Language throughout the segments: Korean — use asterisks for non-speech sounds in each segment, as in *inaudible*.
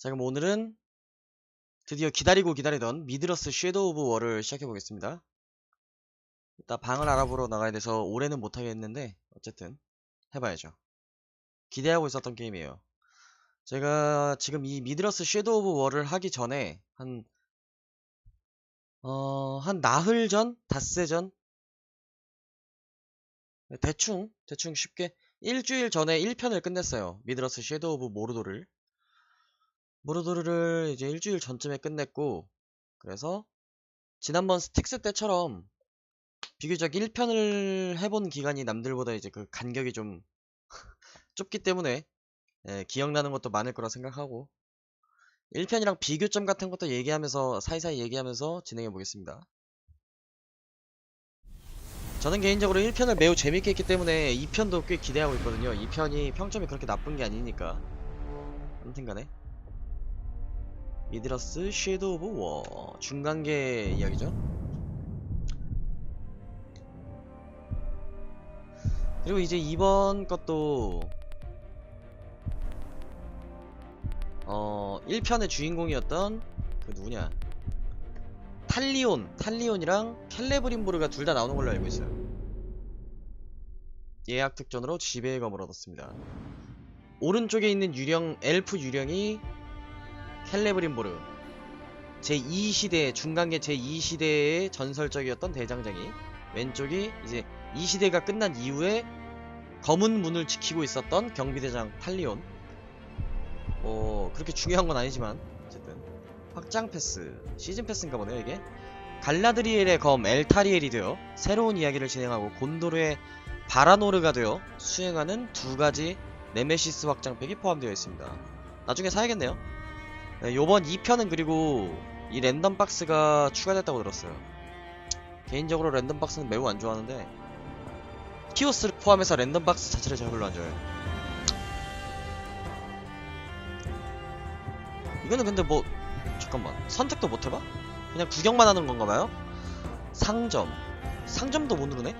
자 그럼 오늘은 드디어 기다리고 기다리던 미드러스 섀도우 오브 월을 시작해보겠습니다. 일단 방을 알아보러 나가야 돼서 올해는 못하겠는데 어쨌든 해봐야죠. 기대하고 있었던 게임이에요. 제가 지금 이 미드러스 섀도우 오브 월을 하기 전에 한 어, 한 나흘 전? 닷새 전? 네, 대충, 대충 쉽게 일주일 전에 1편을 끝냈어요. 미드러스 섀도우 오브 모르도를. 모르도르를 이제 일주일 전쯤에 끝냈고, 그래서 지난번 스틱스 때처럼 비교적 1편을 해본 기간이 남들보다 이제 그 간격이 좀 *laughs* 좁기 때문에 예, 기억나는 것도 많을 거라 생각하고 1편이랑 비교점 같은 것도 얘기하면서 사이사이 얘기하면서 진행해 보겠습니다. 저는 개인적으로 1편을 매우 재밌게 했기 때문에 2편도 꽤 기대하고 있거든요. 2편이 평점이 그렇게 나쁜 게 아니니까. 아무튼 간에. 미드러스 섀도우 오브 워 중간계 이야기죠. 그리고 이제 이번 것도 어 1편의 주인공이었던 그 누구냐? 탈리온 탈리온이랑 켈레브린보르가 둘 다 나오는 걸로 알고 있어요. 예약 특전으로 지배의 검을 얻었습니다. 오른쪽에 있는 유령 엘프 유령이 켈레브린보르. 제2시대 중간계 제2시대의 전설적이었던 대장장이 왼쪽이 이제 이 시대가 끝난 이후에 검은 문을 지키고 있었던 경비대장 탈리온. 뭐 그렇게 중요한 건 아니지만 어쨌든. 확장 패스 시즌 패스인가 보네요 이게. 갈라드리엘의 검 엘타리엘이 되어 새로운 이야기를 진행하고 곤도르의 바라노르가 되어 수행하는 두 가지 네메시스 확장팩이 포함되어 있습니다. 나중에 사야겠네요 네, 요번 2편은 그리고 이 랜덤 박스가 추가됐다고 들었어요 개인적으로 랜덤 박스는 매우 안 좋아하는데 키오스를 포함해서 랜덤 박스 자체를 제가 별로 안 좋아해요 이거는 근데 뭐 잠깐만 선택도 못 해봐? 그냥 구경만 하는 건가 봐요? 상점 상점도 못 누르네?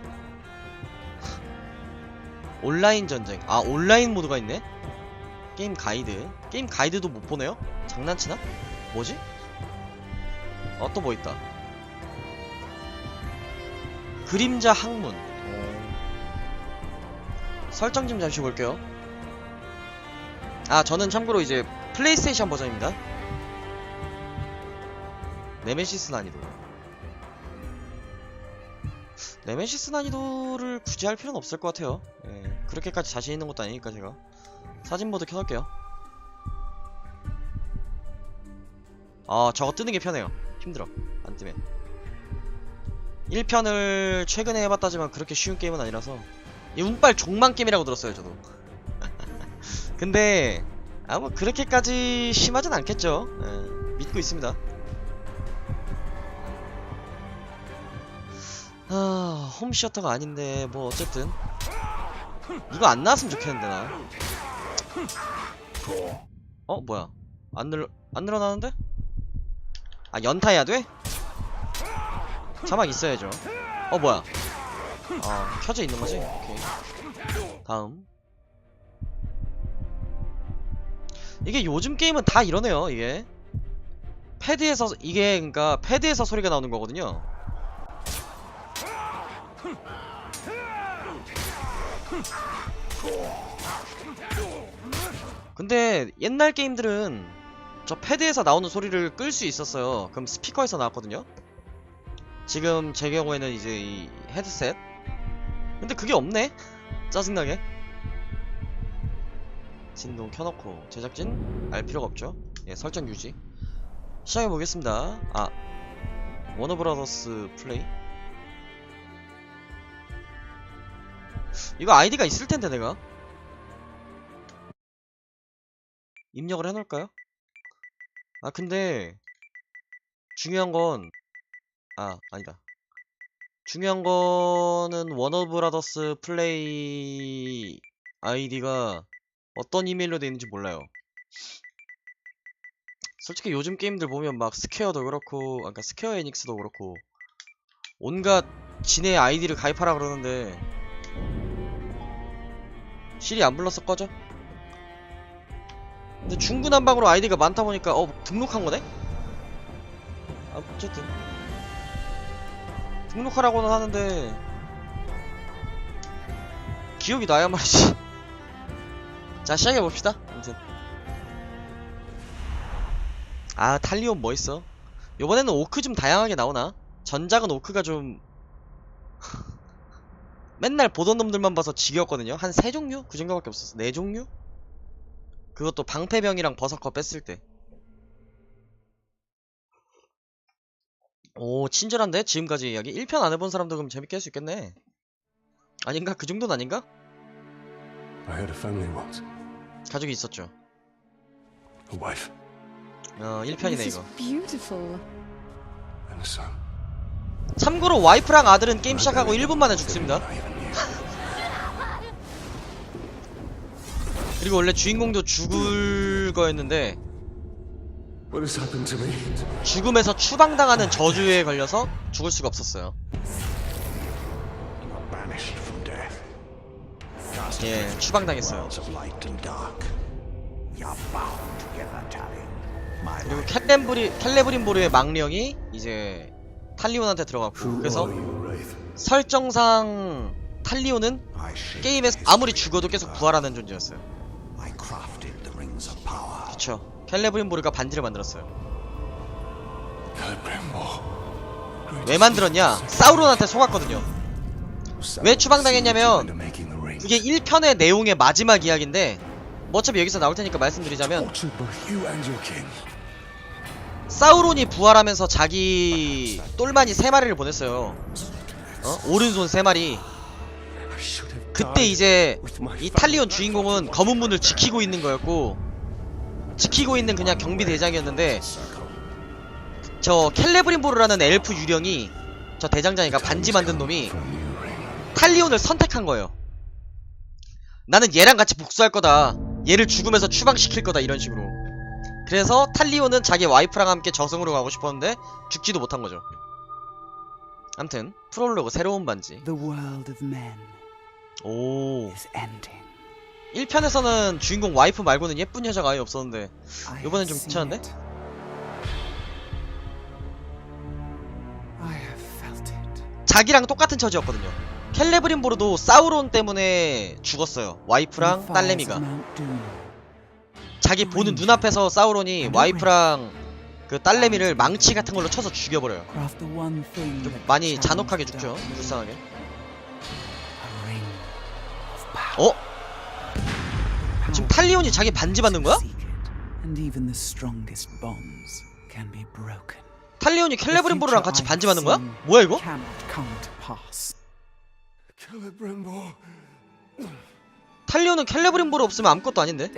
*laughs* 온라인 전쟁 아 온라인 모드가 있네? 게임 가이드 게임 가이드도 못 보네요? 장난치나? 뭐지? 어 또 뭐 있다 그림자 학문 어. 설정 좀 잠시 볼게요 아 저는 참고로 이제 플레이스테이션 버전입니다 네메시스 난이도 네메시스 난이도를 굳이 할 필요는 없을 것 같아요 예, 그렇게까지 자신 있는 것도 아니니까 제가 사진 모드 켜놓을게요. 아 저거 뜨는 게 편해요. 힘들어. 안 뜨면. 1편을 최근에 해봤다지만 그렇게 쉬운 게임은 아니라서. 이 운빨 종만 게임이라고 들었어요 저도. *laughs* 근데 아뭐 그렇게까지 심하진 않겠죠. 예, 믿고 있습니다. 아 홈시어터가 아닌데 뭐 어쨌든. 이거 안 나왔으면 좋겠는데 나 어? 뭐야 안 늘, 안 늘어나는데? 아 연타해야 돼? 자막 있어야죠 어 뭐야 어 켜져 있는 거지? 오케이 다음 이게 요즘 게임은 다 이러네요 이게 패드에서 이게 그니까 패드에서 소리가 나오는 거거든요 근데 옛날 게임들은 저 패드에서 나오는 소리를 끌 수 있었어요. 그럼 스피커에서 나왔거든요. 지금 제 경우에는 이제 이 헤드셋. 근데 그게 없네. *laughs* 짜증나게. 진동 켜놓고 제작진 알 필요가 없죠? 예 설정 유지. 시작해보겠습니다. 아 워너브라더스 플레이? 이거 아이디가 있을텐데 내가 입력을 해놓을까요? 아 근데 중요한 건 아 아니다. 중요한 거는 워너브라더스 플레이 아이디가 어떤 이메일로 돼 있는지 몰라요. 솔직히 요즘 게임들 보면 막 스퀘어도 그렇고 아까 그러니까 스퀘어 에닉스도 그렇고 온갖 지네 아이디를 가입하라 그러는데 실이 안 불렀어 꺼져 근데 중구난방으로 아이디가 많다 보니까 어 등록한 거네? 아, 어쨌든 등록하라고는 하는데 기억이 나야 말이지 *laughs* 자 시작해 봅시다 아무튼 아 탈리온 뭐 있어 요번에는 오크 좀 다양하게 나오나? 전작은 오크가 좀 *laughs* 맨날 보던 놈들만 봐서 지겹거든요 한 세 종류? 그 정도밖에 없었어 네 종류? 그것도 방패병이랑 버서커 뺐을 때. 오, 친절한데? 지금까지 이야기? 1편 안 해본 사람도 그럼 재밌게 할 수 있겠네. 아닌가? 그 정도는 아닌가? I had a family once. 가족이 있었죠. A wife 어, 1편이네, This is 이거. beautiful. and a son. 참고로 와이프랑 아들은 게임 시작하고 1분 만에 죽습니다. 그리고 원래 주인공도 죽을 거였는데? 죽음에서 추방당하는 저주에 걸려서 죽을 수가 없었어요. 예, 추방당했어요. 그리고. 캘렘브리, 캘레브린보르의 망령이 이제 탈리온한테 들어갔고, 그래서? 설정상 shaped 게임에서 아무리 죽어도 계속 부활하는 존재였어요. I crafted the rings of power. 그쵸. 캘레브린보르가 반지를 만들었어요. Celebrimbor. 왜 만들었냐? 사우론한테 속았거든요. 왜 추방당했냐면 그게 1편의 내용의 마지막 이야기인데 뭐 어차피 여기서 나올 테니까 말씀드리자면. 사우론이 부활하면서 자기 똘마니 세 마리를 보냈어요. 어? 오른손 세 마리. 그때 died 이제 with my 이. 탈리온 주인공은 검은 문을 지키고 있는 거였고 지키고 있는 그냥 경비 대장이었는데 저 캘레브린보르라는 엘프 유령이 저 대장장이가 반지 만든 놈이. 탈리온을 선택한 거예요. 나는 얘랑 같이 복수할 거다. 얘를 죽음에서 추방시킬 거다 이런 식으로. 그래서 탈리온은 자기 와이프랑 함께 저승으로 가고 싶었는데 죽지도 못한 거죠. 암튼 프롤로그 새로운 반지. 오. is ending. 1편에서는 주인공 와이프 말고는 예쁜 여자가 아예 없었는데 I 이번엔 have 좀 seen 괜찮은데? it. I have felt it. 자기랑 똑같은 처지였거든요. 캘레브린보르도 사우론 때문에 죽었어요. 와이프랑 In the fires 딸내미가. of Mount Doom, 자기 보는 눈앞에서 사우론이 와이프랑 그 딸내미를 망치 같은 걸로 쳐서 죽여버려요. craft the one thing 좀 that 많이 잔혹하게 죽죠. 불쌍하게. 어? 지금 탈리온이 자기 반지 받는 거야? 탈리온이 future 같이 반지 받는 거야? 뭐야 이거? 탈리온은 캘레브린보르 없으면 아무것도 아닌데?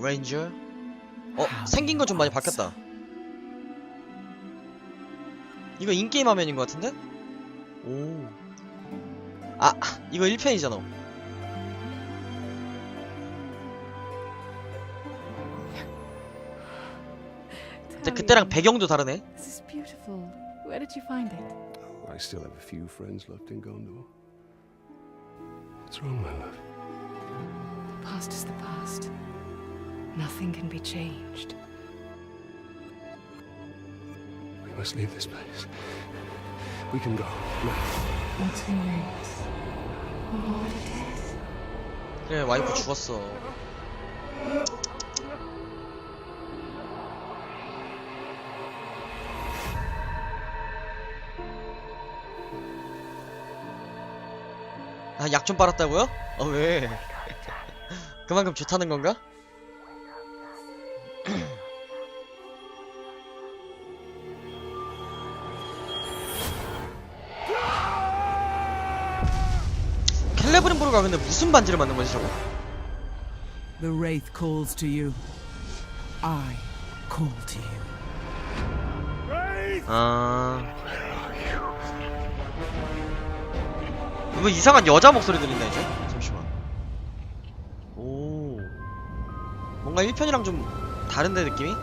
레인저? 어? 생긴 거 좀 많이 바뀌었다. 이거 인게임 화면인 것 같은데? 오. 아, 이거 1편이잖아. 근데 그때랑 배경도 다르네. This is beautiful. Where did you find it? I still have a few friends left in Gondor. What's wrong, my love? The past is the past. Nothing can be changed. We must leave this place. We can go. Now. 그래, 와이프 죽었어. 아, 약 좀 빨았다고요? 어, 왜? *laughs* 그만큼 좋다는 건가? 캘레브린보르가 근데 무슨 반지를 만든 거지, 저거? The Wraith calls to you. I call to you. 아. 뭐 이상한 여자 목소리 들린다 이제? 잠시만. 오. 뭔가 1편이랑 좀 다른데 느낌이?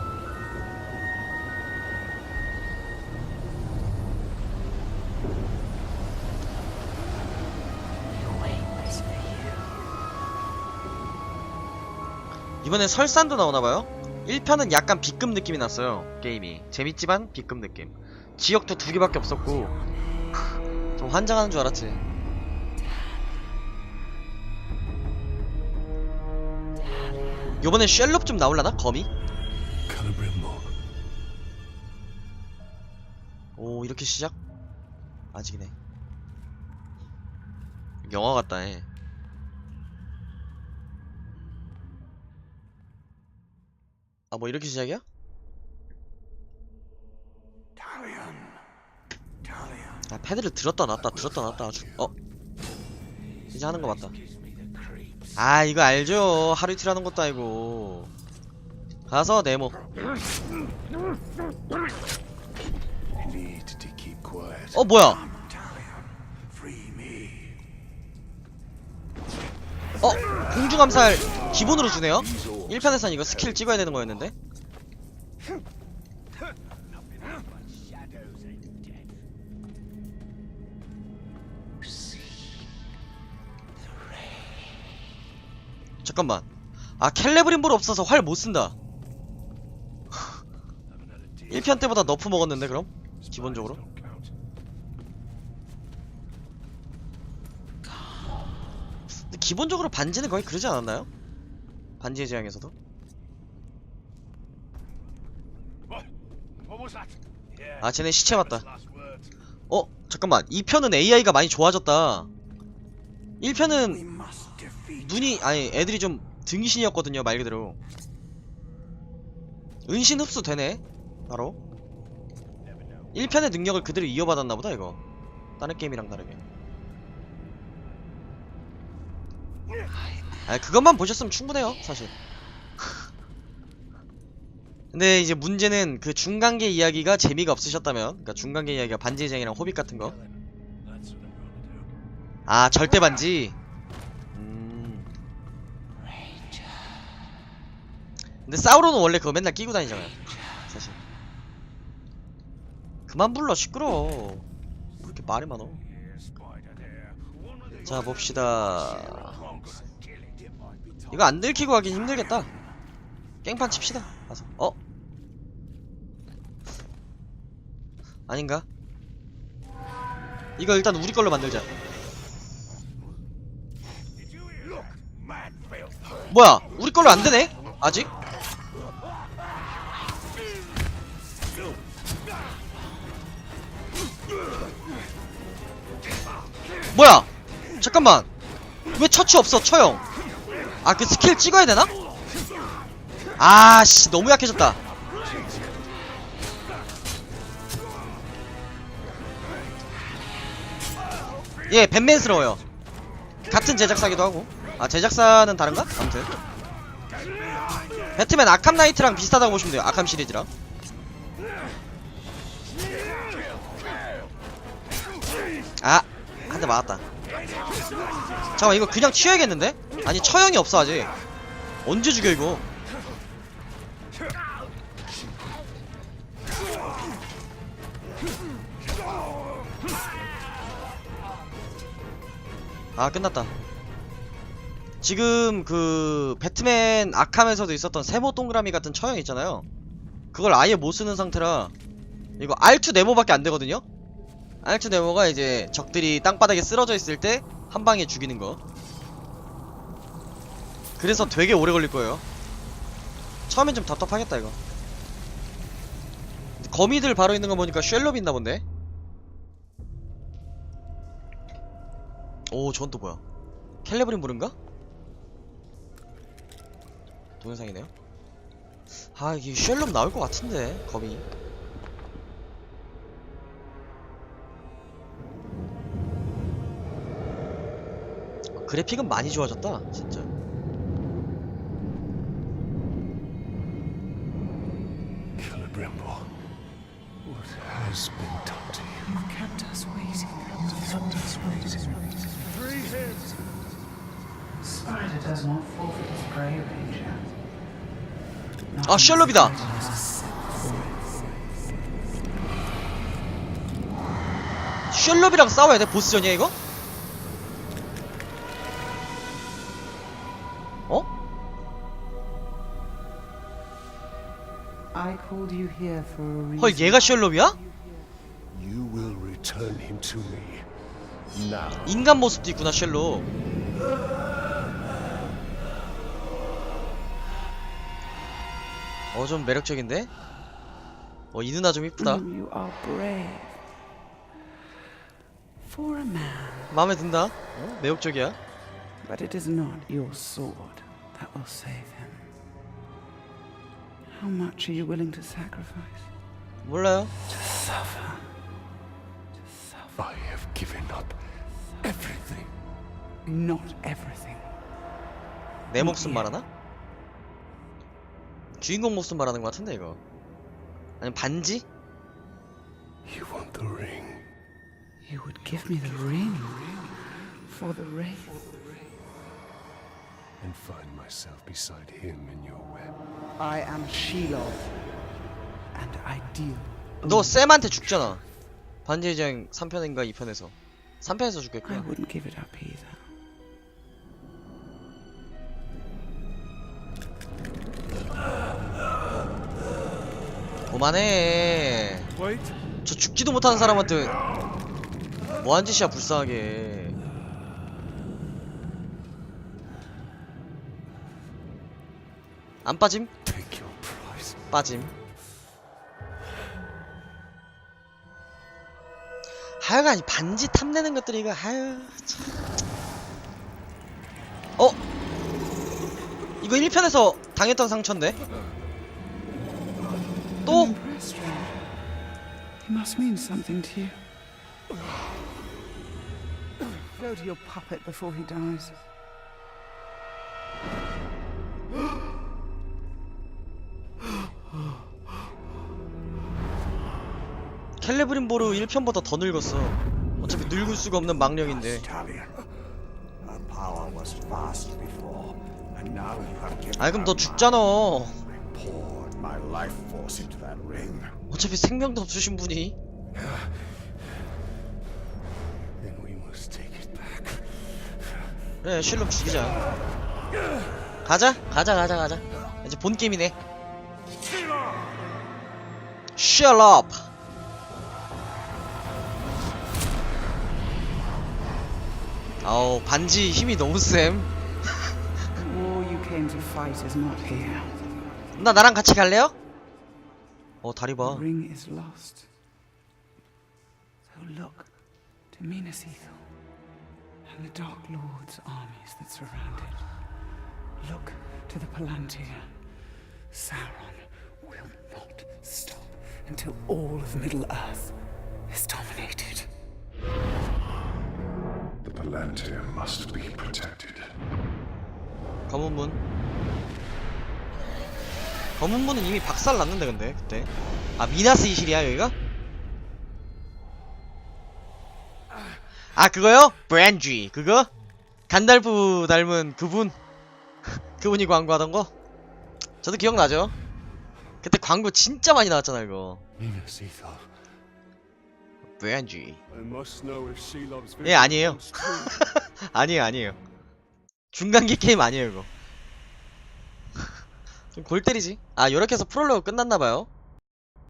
이번엔 설산도 나오나봐요 1편은 약간 B급 느낌이 났어요 게임이 재밌지만 B급 느낌 지역도 두 개밖에 없었고 좀 환장하는 줄 알았지 요번엔 쉘롭 좀 나올라나? 거미? 오 이렇게 시작? 아직이네 영화 같다 해 아 뭐 이렇게 시작이야? 아 패드를 들었다 놨다 들었다 놨다 아주 어? 이제 하는 거 맞다. 아 이거 알죠? 하루 이틀 하는 것도 아니고. 가서 네모. 어 뭐야. 어 공중암살 기본으로 주네요 1편에선 이거 스킬 찍어야 되는 거였는데 잠깐만 아 캘레브린볼 없어서 활 못쓴다 1편 *laughs* 때보다 너프 먹었는데 그럼? 기본적으로? 기본적으로 반지는 거의 그러지 않았나요? 반지의 제왕에서도? 아 쟤네 시체 맞다. 어? 잠깐만. 2편은 AI가 많이 좋아졌다. 1편은 눈이 아니 애들이 좀 등신이었거든요 말 그대로. 은신 흡수 되네 바로. 1편의 능력을 그대로 이어받았나 보다 이거. 다른 게임이랑 다르게 아 그것만 보셨으면 충분해요 사실. *laughs* 근데 이제 문제는 그 중간계 이야기가 재미가 없으셨다면 그러니까 중간계 이야기가 반지의장이랑 호빗 같은 거. 아 절대 반지. 음. 근데 사우로는 원래 그거 맨날 끼고 다니잖아요 사실. 그만 불러 시끄러워. 왜 이렇게 말이 많어 자 봅시다 이거 안 들키고 하긴 힘들겠다. 깽판 칩시다. 가서. 어? 아닌가? 이거 일단 우리 걸로 만들자. 뭐야? 우리 걸로 안 되네? 아직? 뭐야? 잠깐만. 왜 처치 없어? 처형 아 그 스킬 찍어야 되나? 아씨 너무 약해졌다 예 밴맨스러워요 같은 제작사기도 하고 아 제작사는 다른가? 아무튼 배트맨 아캄 나이트랑 비슷하다고 보시면 돼요 아캄 시리즈랑 아! 한 대 맞았다 잠깐만 이거 그냥 튀어야겠는데? 아니 처형이 없어 아직. 언제 죽여 이거? 아 끝났다. 지금 그 배트맨 아캄에서도 있었던 세모 동그라미 같은 처형 있잖아요. 그걸 아예 못 쓰는 상태라 이거 R2 네모밖에 안 되거든요? R2 네모가 이제 적들이 땅바닥에 쓰러져 있을 때 한 방에 죽이는 거 그래서 되게 오래 걸릴 거예요. 처음엔 좀 답답하겠다 이거. 거미들 바로 있는 거 보니까 쉘럽 있나 본데? 오 저건 또 뭐야? 캘레브린 부른가? 동영상이네요. 아 이게 쉘럽 나올 것 같은데 거미. 그래픽은 많이 좋아졌다 진짜 has been done to you? You've kept us waiting. Spider does not forfeit his prey, Ranger. 아 쉘럽이다 쉘럽이랑 싸워야 돼 보스전이야 이거? 어? I called you here for a reason. 헐 얘가 셜록이야? Return him to me. Now. 인간 모습도 있구나 셜록 어좀 매력적인데? 어이 누나 좀 이쁘다 Mm, You are brave. For a man. 마음에 든다 어? 매력적이야 But it is not your sword that will save him. How much are you willing to sacrifice? 몰라요 To suffer. To suffer. I have given up everything. Not everything. 내 목숨 말하나? 주인공 목숨 말하는 것 같은데 이거 아니면 반지? You want the ring. You would give me the ring for the wraith. And find myself beside him in your web. I am Shelob, and I deal. 너 쌤한테 죽잖아 반지의 제왕 3편인가 2편에서 3편에서 I 죽겠구나 wouldn't give it up either. 그만해 Wait. 저 죽지도 못하는 사람한테 뭐한 짓이야 불쌍하게 안 빠짐? Take your prize. 빠짐 하여간 이 반지 탐내는 것들이 이거 하여 참. 어? 이거 1편에서 당했던 상처인데? 또? He must mean something to you. Go to your puppet before he dies. 캘레브린보르 1편보다 더 늙었어 어차피 늙을 수가 없는 망령인데 Italian. Our power was vast before, and now you have given 아 그럼 너 죽잖아. 어차피 생명도 없으신 분이. 그래 실록 죽이자 가자 가자 가자 가자 이제 본 게임이네 셜럽 아우 반지 힘이 너무 here. 나 나랑 같이 갈래요? 어 다리 봐 until all of Middle Earth is dominated. The Palantir must be protected. 검은 문 검은 문은 이미 박살 났는데 근데 그때 아 미나스 이실이야 여기가? 아 그거요? 브랜쥐 그거? 간달프 닮은 그분 *laughs* 그분이 광고하던 거? 저도 기억나죠? 그때 광고 진짜 많이 나왔잖아 이거 Minas Ithil. 브랜쥐 Shelob's 예 아니에요. *laughs* 아니에요 아니에요. 중간기 게임 아니에요 이거. *laughs* 좀 골 때리지? 아 요렇게 해서 프롤로그 끝났나봐요